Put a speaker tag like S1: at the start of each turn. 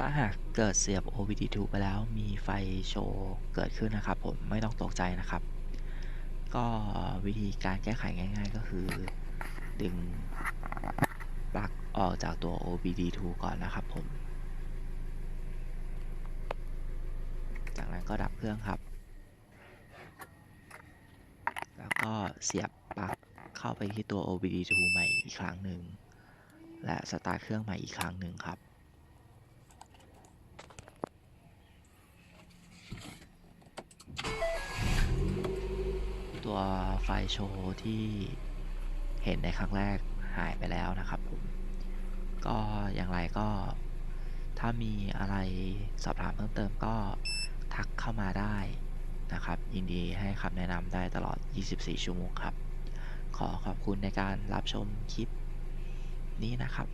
S1: ถ้าหากเกิดเสียบ OBD2 ไปแล้วมีไฟโชว์เกิดขึ้นนะครับผมไม่ต้องตกใจนะครับ ก็วิธีการแก้ไขง่าย ๆ ก็คือดึงปลั๊กออกจากตัว OBD2 ก่อนนะครับผม จากนั้นก็ดับเครื่องครับ แล้วก็เสียบปลั๊กเข้าไปที่ตัว OBD2 ใหม่อีกครั้งหนึ่ง และสตาร์ทเครื่องใหม่อีกครั้งหนึ่งครับ ตัวไฟโชว์ที่เห็นในครั้งแรกหายไปแล้วนะครับผม ก็อย่างไรก็ถ้ามีอะไรสอบถามเพิ่มเติมก็ทักเข้ามาได้นะครับ ยินดีให้คำแนะนำได้ตลอด 24 ชั่วโมงครับ ขอขอบคุณในการรับชมคลิปนี้นะครับ